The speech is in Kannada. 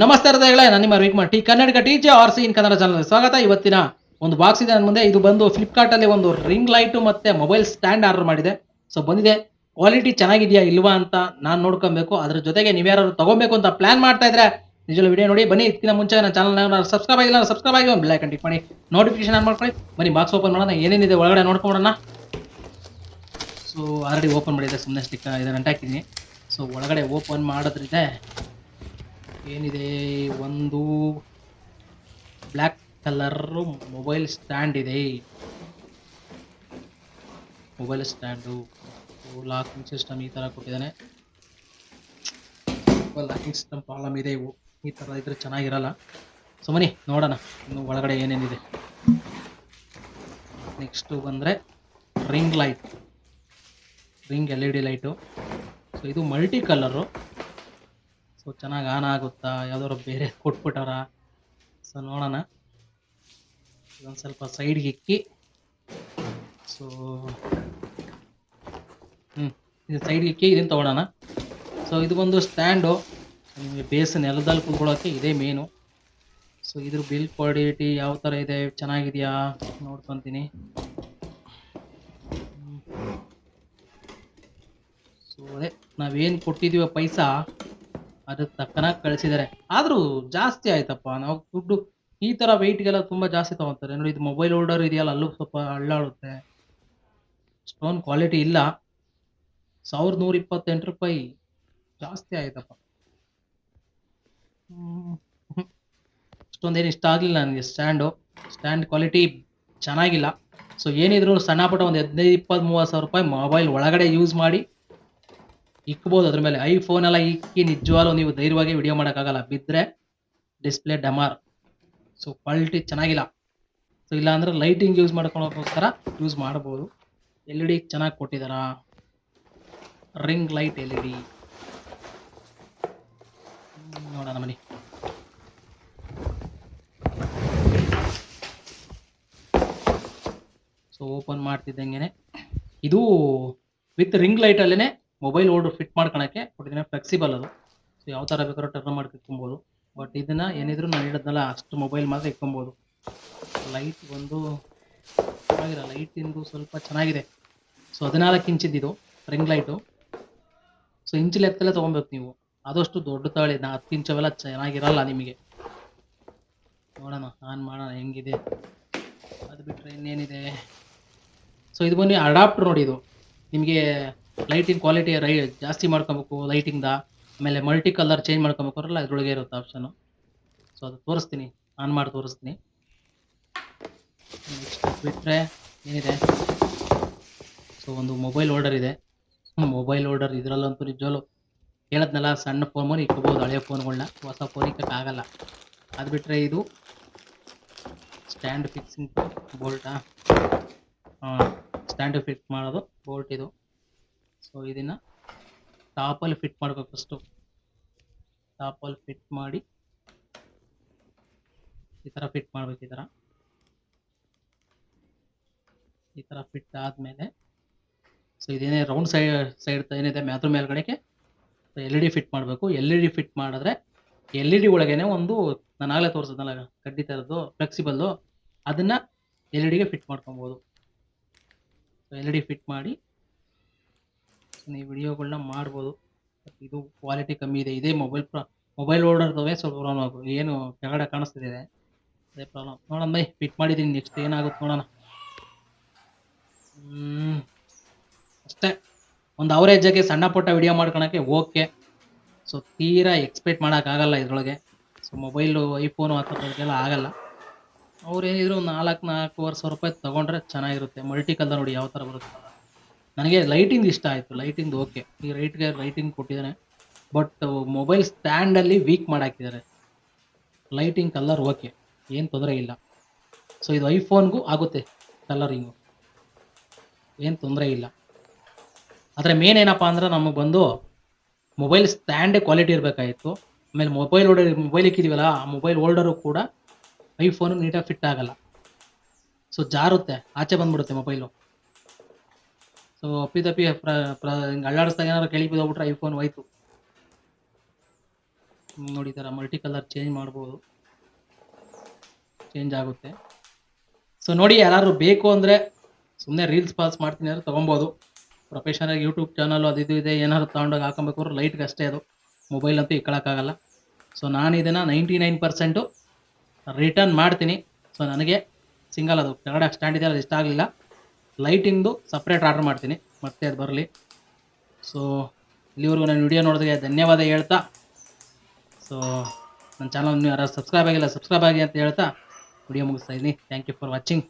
ನಮಸ್ತೆ ಹೃದಯಗಳೇ, ನಾನು ನಿಮ್ಮ Ravikumar T Kannada T J R C in Kannada channel ಸ್ವಾಗತ. ಇವತ್ತಿನ ಒಂದು ಬಾಕ್ಸ್ ಇದೆ ನನ್ನ ಮುಂದೆ. ಇದು ಬಂದು ಫ್ಲಿಪ್ಕಾರ್ಟ್ ಅಲ್ಲಿ ಒಂದು ರಿಂಗ್ ಲೈಟ್ ಮತ್ತೆ ಮೊಬೈಲ್ ಸ್ಟ್ಯಾಂಡ್ ಆರ್ಡರ್ ಮಾಡಿದೆ. ಸೊ ಬಂದಿದೆ. ಕ್ವಾಲಿಟಿ ಚೆನ್ನಾಗಿದೆಯಾ ಇಲ್ವಾ ಅಂತ ನಾನು ನೋಡ್ಕೊಬೇಕು. ಅದ್ರ ಜೊತೆಗೆ ನೀವ್ಯಾರು ತಗೋಬೇಕು ಅಂತ ಪ್ಲಾನ್ ಮಾಡ್ತಾ ಇದ್ರೆ ನಿಜವಾಗ್ಲೂ ವಿಡಿಯೋ ನೋಡಿ. ಬನ್ನಿ ಇದಕ್ಕಿಂತ ಮುಂಚೆ ನನ್ನ ಚಾನಲ್ ಸಬ್ಸ್ಕ್ರೈಬ್ ಆಗಿಲ್ಲ ಸಬ್ಸ್ಕ್ರೈಬ್ ಆಗಿ ಒಂದು ಬೆಲ್ ಟಿಕ್ ಮಾಡಿ. ನೋಟಿಫಿಕೇಶನ್ ಮಾಡ್ಕೊಳ್ಳಿ. ಬನ್ನಿ ಬಾಕ್ಸ್ ಓಪನ್ ಮಾಡೋಣ. ಏನೇನಿದೆ ಒಳಗಡೆ ನೋಡ್ಕೊಂಬಿಡೋಣ ಸೊ ಆಲ್ರೆಡಿ ಓಪನ್ ಮಾಡಿದೆ ಸುಮ್ಮನೆ ಸ್ಟಿಕ್ ಇದನ್ನ ಅಂಟಾಕಿದ್ದೀನಿ. ಸೊ ಒಳಗಡೆ ಓಪನ್ ಮಾಡೋದ್ರಿಂದ ಏನಿದೆ? ಒಂದು ಬ್ಲ್ಯಾಕ್ ಕಲರ್ ಮೊಬೈಲ್ ಸ್ಟ್ಯಾಂಡ್ ಇದೆ. ಮೊಬೈಲ್ ಸ್ಟ್ಯಾಂಡು ಲಾಕಿಂಗ್ ಸಿಸ್ಟಮ್ ಈ ಥರ ಕೊಟ್ಟಿದ್ದಾನೆ. ಲಾಕಿಂಗ್ ಸಿಸ್ಟಮ್ ಪ್ರಾಬ್ಲಮ್ ಇದೆ. ಇವು ಈ ಥರ ಇದ್ರೆ ಚೆನ್ನಾಗಿರಲ್ಲ. ಸೊ ಮನಿ ನೋಡೋಣ ಇನ್ನು ಒಳಗಡೆ ಏನೇನಿದೆ. ನೆಕ್ಸ್ಟು ಬಂದರೆ ring light. Ring L E D light. So ಇದು ಮಲ್ಟಿ ಕಲರು. ಸೊ ಚೆನ್ನಾಗಿ ಆನ್ ಆಗುತ್ತಾ, ಯಾವ್ದಾದ್ರು ಬೇರೆ ಕೊಟ್ಬಿಟ್ಟಾರ? ಸೊ ನೋಡೋಣ. ಇದೊಂದು ಸ್ವಲ್ಪ ಸೈಡ್ಗೆ ಇಕ್ಕಿ. ಸೊ ಹ್ಞೂ ಇದು ಸೈಡ್ಗೆ ಇಕ್ಕಿ, ಇದನ್ನು ತೊಗೊಳೋಣ. ಸೊ ಇದು ಒಂದು ಸ್ಟ್ಯಾಂಡು ನಿಮಗೆ ಬೇಸ್ ನೆಲದಲ್ಲಿ ಕೂತ್ಕೊಳ್ಳೋಕ್ಕೆ ಇದೇ ಮೇನು ಸೊ ಇದ್ರ ಬಿಲ್ ಕ್ವಾಲಿಟಿ ಯಾವ ಥರ ಇದೆ, ಚೆನ್ನಾಗಿದೆಯಾ? ನೋಡ್ಕೊತೀನಿ. ಸೊ ಅದೇ, ನಾವೇನು ಕೊಟ್ಟಿದ್ದೀವ ಪೈಸಾ ಅದಕ್ಕೆ ತಕ್ಕನಾಗಿ ಕಳಿಸಿದ್ದಾರೆ ಆದರೂ ಜಾಸ್ತಿ ಆಯ್ತಪ್ಪ, ನಾವು ದುಡ್ಡು, ಈ ಥರ ವೆಯ್ಟ್ಗೆಲ್ಲ ತುಂಬ ಜಾಸ್ತಿ ತೊಗೊತಾರೆ ನೋಡಿ, ಇದು ಮೊಬೈಲ್ ಹೋಲ್ಡರ್ ಇದೆಯಲ್ಲ, ಅಲ್ಲೂ ಸ್ವಲ್ಪ ಅಳ್ಳಾಡುತ್ತೆ. ಸ್ಟೋನ್ ಕ್ವಾಲಿಟಿ ಇಲ್ಲ. ಸಾವಿರದ ನೂರ ಇಪ್ಪತ್ತೆಂಟು ರೂಪಾಯಿ. ಜಾಸ್ತಿ ಆಯ್ತಪ್ಪ. ಅಷ್ಟೊಂದೇನು ಇಷ್ಟ ಆಗಲಿಲ್ಲ ನನಗೆ ಸ್ಟ್ಯಾಂಡು ಸ್ಟ್ಯಾಂಡ್ ಕ್ವಾಲಿಟಿ ಚೆನ್ನಾಗಿಲ್ಲ. ಸೊ ಏನಿದ್ರು ಸಣ್ಣ ಪುಟ್ಟ ಒಂದು ಹದಿನೈದು ಇಪ್ಪತ್ತು ಮೂವತ್ತು ಸಾವಿರ ರೂಪಾಯಿ ಮೊಬೈಲ್ ಒಳಗಡೆ ಯೂಸ್ ಮಾಡಿ ಇಕ್ಬೋದು ಅದ್ರ ಮೇಲೆ ಐಫೋನ್ ಎಲ್ಲ ಇಕ್ಕಿ ನಿಜವಾಗ್ಲೂ ನೀವು ಧೈರ್ಯವಾಗಿ ವಿಡಿಯೋ ಮಾಡೋಕ್ಕಾಗಲ್ಲ. ಬಿದ್ದರೆ ಡಿಸ್ಪ್ಲೇ ಡಮಾರ್ ಸೊ ಕ್ವಾಲಿಟಿ ಚೆನ್ನಾಗಿಲ್ಲ. ಸೊ ಇಲ್ಲ ಅಂದ್ರೆ ಲೈಟಿಂಗ್ ಯೂಸ್ ಮಾಡ್ಕೊಳ್ಳೋಕ್ಕೋಸ್ಕರ ಯೂಸ್ ಮಾಡ್ಬೋದು. ಎಲ್ ಇ ಡಿ ಚೆನ್ನಾಗಿ ಕೊಟ್ಟಿದ್ದಾರ ring light L E D ನೋಡೋಣ ಮನಿ. ಸೊ ಓಪನ್ ಮಾಡ್ತಿದ್ದಂಗೆ ಇದು ವಿತ್ ರಿಂಗ್ ಲೈಟಲ್ಲೇ ಮೊಬೈಲ್ ಓಲ್ಡ್ ಫಿಟ್ ಮಾಡ್ಕೊಳಕ್ಕೆ ಕೊಟ್ಟಿದ್ದೀನಿ ಫ್ಲೆಕ್ಸಿಬಲ್ ಅದು. ಸೊ ಯಾವ ಥರ ಬೇಕಾದ್ರೂ ಟರ್ನ್ ಮಾಡಿ ಇಟ್ಕೊಬೋದು. ಬಟ್ ಇದನ್ನ ಏನಿದ್ರು ನಾನು ಹೇಳಿದ್ನಲ್ಲ, ಅಷ್ಟು ಮೊಬೈಲ್ ಮಾತ್ರ ಇಟ್ಕೊಬೋದು. ಲೈಟ್ ಒಂದು ಚೆನ್ನಾಗಿರೋ ಲೈಟಿಂದು ಸ್ವಲ್ಪ ಚೆನ್ನಾಗಿದೆ. ಸೊ ಹದಿನಾಲ್ಕು ಇಂಚಿದ್ದು ರಿಂಗ್ ಲೈಟು ಸೊ ಇಂಚು ಲೆಕ್ಕದಲ್ಲೇ ತೊಗೊಬೇಕು ನೀವು. ಆದಷ್ಟು ದೊಡ್ಡ ತಾಳಿ, ನಾ ಹತ್ತು ಇಂಚವೆಲ್ಲ ಚೆನ್ನಾಗಿರಲ್ಲ ನಿಮಗೆ. ನೋಡೋಣ ಆನ್ ಮಾಡೋಣ, ಹೆಂಗಿದೆ? ಅದು ಬಿಟ್ಟರೆ ಇನ್ನೇನಿದೆ? ಸೊ ಇದು ಬನ್ನಿ ಅಡಾಪ್ಟರ್ ನೋಡಿ ಇದು. ನಿಮಗೆ ಲೈಟಿಂಗ್ ಕ್ವಾಲಿಟಿ ರೈ ಜಾಸ್ತಿ ಮಾಡ್ಕೊಬೇಕು ಲೈಟಿಂಗ್ದ ಆಮೇಲೆ ಮಲ್ಟಿ ಕಲರ್ ಚೇಂಜ್ ಮಾಡ್ಕೊಬೇಕಾರಲ್ಲ ಅದರೊಳಗೆ ಇರುತ್ತೆ ಆಪ್ಷನು ಸೊ ಅದು ತೋರಿಸ್ತೀನಿ. ಆನ್ ಮಾಡಿ ತೋರಿಸ್ತೀನಿ. ಬಿಟ್ಟರೆ ಏನಿದೆ? ಸೊ ಒಂದು ಮೊಬೈಲ್ ಆರ್ಡರ್ ಇದೆ. ಮೊಬೈಲ್ ಆರ್ಡರ್ ಇದರಲ್ಲಂತೂ ನಿಜವಲ್ಲೂ ಹೇಳದ್ನಲ್ಲ, ಸಣ್ಣ ಫೋನ್ ಮಾಡಿ ಇಟ್ಕೋಬೋದು ಹಳೆ ಫೋನ್ಗಳನ್ನ ಹೊಸ ಫೋನ್ ಇಕ್ಕೋಕ್ಕಾಗಲ್ಲ ಅದು ಬಿಟ್ಟರೆ ಇದು ಸ್ಟ್ಯಾಂಡ್ ಫಿಕ್ಸಿಂಗ್ ಬೋಲ್ಟಾ ಸ್ಟ್ಯಾಂಡ್ ಫಿಕ್ಸ್ ಮಾಡೋದು ಬೋಲ್ಟ್ ಇದು. ಸೊ ಇದನ್ನು ಟಾಪಲ್ಲಿ ಫಿಟ್ ಮಾಡಬೇಕು ಫಸ್ಟು ಟಾಪಲ್ಲಿ ಫಿಟ್ ಮಾಡಿ ಈ ಥರ ಫಿಟ್ ಮಾಡ್ಬೇಕು ಈ ಥರ ಈ ಥರ ಫಿಟ್ ಆದಮೇಲೆ ಸೊ ಇದೇನೇ ರೌಂಡ್ ಸೈಡ್ ಸೈಡ್ ಏನಿದೆ ಅದ್ರ ಮೇಲ್ಗಡೆಗೆ ಎಲ್ ಇ ಡಿ ಫಿಟ್ ಮಾಡಬೇಕು. ಎಲ್ ಇ ಡಿ ಫಿಟ್ ಮಾಡಿದ್ರೆ ಎಲ್ ಇ ಡಿ ಒಳಗೇನೆ ಒಂದು ನಾನು ಆಗಲೇ ತೋರಿಸಿದ್ನಲ್ಲ ಕಡ್ಡಿ ಥರದ್ದು ಫ್ಲೆಕ್ಸಿಬಲ್ಲು ಅದನ್ನು ಎಲ್ ಇ ಡಿಗೆ ಫಿಟ್ ಮಾಡ್ಕೊಬೋದು. ಎಲ್ ಇ ಡಿ ಫಿಟ್ ಮಾಡಿ ನೀವು ವಿಡಿಯೋಗಳನ್ನ ಮಾಡ್ಬೋದು. ಇದು ಕ್ವಾಲಿಟಿ ಕಮ್ಮಿ ಇದೆ. ಇದೇ ಮೊಬೈಲ್ ಪ್ರಾ ಮೊಬೈಲ್ ಹೋಲ್ಡರ್ದವೇ ಸ್ವಲ್ಪ ಪ್ರಾಬ್ಲಮ್ ಏನು ಕೆಳಗಡೆ ಕಾಣಿಸ್ತಿದೆ ಅದೇ ಪ್ರಾಬ್ಲಮ್ ನೋಡೋಣ ಬೈ ಫಿಟ್ ಮಾಡಿದ್ದೀನಿ ನೆಕ್ಸ್ಟ್ ಏನಾಗುತ್ತೆ ನೋಡೋಣ. ಅಷ್ಟೇ. ಒಂದು ಅವರೇಜಾಗೆ ಸಣ್ಣ ಪುಟ್ಟ ವಿಡಿಯೋ ಮಾಡ್ಕೊಳಕ್ಕೆ ಓಕೆ ಸೊ ತೀರಾ ಎಕ್ಸ್ಪೆಕ್ಟ್ ಮಾಡೋಕ್ಕಾಗಲ್ಲ ಇದ್ರೊಳಗೆ. ಸೊ ಮೊಬೈಲು ಐಫೋನು ಆ ಥರದಕ್ಕೆಲ್ಲ ಆಗಲ್ಲ. ಅವ್ರು ಏನಿದ್ರು ನಾಲ್ಕು ನಾಲ್ಕೂವರೆ ಸಾವಿರ ರೂಪಾಯಿ ತೊಗೊಂಡ್ರೆ ಚೆನ್ನಾಗಿರುತ್ತೆ. ಮಲ್ಟಿ ಕಲರ್ ನೋಡಿ ಯಾವ ಥರ ಬರುತ್ತೆ. ನನಗೆ ಲೈಟಿಂಗ್ ಇಷ್ಟ ಆಯಿತು ಲೈಟಿಂಗ್ ಓಕೆ ಈ ರೈಟ್ಗೆ ಲೈಟಿಂಗ್ ಕೊಟ್ಟಿದ್ದಾನೆ ಬಟ್ ಮೊಬೈಲ್ ಸ್ಟ್ಯಾಂಡಲ್ಲಿ ವೀಕ್ ಮಾಡಾಕಿದ್ದಾರೆ. ಲೈಟಿಂಗ್ ಕಲರ್ ಓಕೆ ಏನು ತೊಂದರೆ ಇಲ್ಲ. ಸೊ ಇದು ಐಫೋನ್ಗೂ ಆಗುತ್ತೆ ಕಲರಿಂಗು ಏನು ತೊಂದರೆ ಇಲ್ಲ. ಆದರೆ ಮೇನ್ ಏನಪ್ಪ ಅಂದ್ರೆ ನಮಗೆ ಬಂದು ಮೊಬೈಲ್ ಸ್ಟ್ಯಾಂಡೇ ಕ್ವಾಲಿಟಿ ಇರಬೇಕಾಗಿತ್ತು ಆಮೇಲೆ ಮೊಬೈಲ್ ಹೋಲ್ಡರ್ ಮೊಬೈಲ್ ಇಕ್ಕಿದೀವಲ್ಲ, ಆ ಮೊಬೈಲ್ ಹೋಲ್ಡರು ಕೂಡ ಐಫೋನು ನೀಟಾಗಿ ಫಿಟ್ ಆಗಲ್ಲ. ಸೊ ಜಾರುತ್ತೆ. ಆಚೆ ಬಂದ್ಬಿಡುತ್ತೆ ಮೊಬೈಲು ಸೊ ಅಪ್ಪಿತಪ್ಪಿ ಪ್ರ ಪ್ರ, ಹಿಂಗೆ ಅಳ್ಳಾಡಿಸ್ದಾಗ ಏನಾದ್ರು ಕೆಳಗೆ ಬಿದ್ದೋಗ್ಬಿಟ್ರೆ ಐಫೋನ್ ಹೋಯ್ತು. ನೋಡಿ ಥರ ಮಲ್ಟಿ ಕಲರ್ ಚೇಂಜ್ ಮಾಡ್ಬೋದು. ಚೇಂಜ್ ಆಗುತ್ತೆ. ಸೊ ನೋಡಿ ಯಾರು ಬೇಕು ಅಂದರೆ ಸುಮ್ಮನೆ ರೀಲ್ಸ್ ಪಾಸ್ ಮಾಡ್ತೀನಿ ಅಂದರೆ ತೊಗೊಬೋದು. ಪ್ರೊಫೆಷನಲ್ ಯೂಟ್ಯೂಬ್ ಚಾನಲ್ ಅದು ಇದು ಇದೆ, ಏನಾದ್ರು ತೊಗೊಂಡೋಗಿ ಹಾಕೊಬೇಕು ಲೈಟ್ಗೆ ಅಷ್ಟೇ ಅದು. ಮೊಬೈಲ್ ಅಂತೂ ಇಕ್ಕೊಳ್ಳೋಕ್ಕಾಗಲ್ಲ ಸೊ ನಾನು ಇದನ್ನು ನೈಂಟಿ ನೈನ್ ಪರ್ಸೆಂಟು ರಿಟರ್ನ್ ಮಾಡ್ತೀನಿ. ಸೊ ನನಗೆ ಸಿಂಗಲ್ ಅದು. ಕೆಳಗಡೆ ಸ್ಟ್ಯಾಂಡ್ ಇದೆ ಅದು ಇಷ್ಟ ಆಗಲಿಲ್ಲ. ಲೈಟಿಂಗ್ದು ಸಪ್ರೇಟ್ ಆರ್ಡರ್ ಮಾಡ್ತೀನಿ, ಮತ್ತೆ ಅದು ಬರಲಿ. ಸೊ ಇಲ್ಲಿವರೆಗೂ ನಾನು ವಿಡಿಯೋ ನೋಡಿದ್ರೆ ಧನ್ಯವಾದ ಹೇಳ್ತಾ. ಸೊ ನನ್ನ ಚಾನಲ್ ಯಾರು ಸಬ್ಸ್ಕ್ರೈಬ್ ಆಗಿಲ್ಲ ಸಬ್ಸ್ಕ್ರೈಬ್ ಆಗಿ ಅಂತ ಹೇಳ್ತಾ. ವಿಡಿಯೋ ಮುಗಿಸ್ತಾ ಇದ್ದೀನಿ ಥ್ಯಾಂಕ್ ಯು ಫಾರ್ ವಾಚಿಂಗ್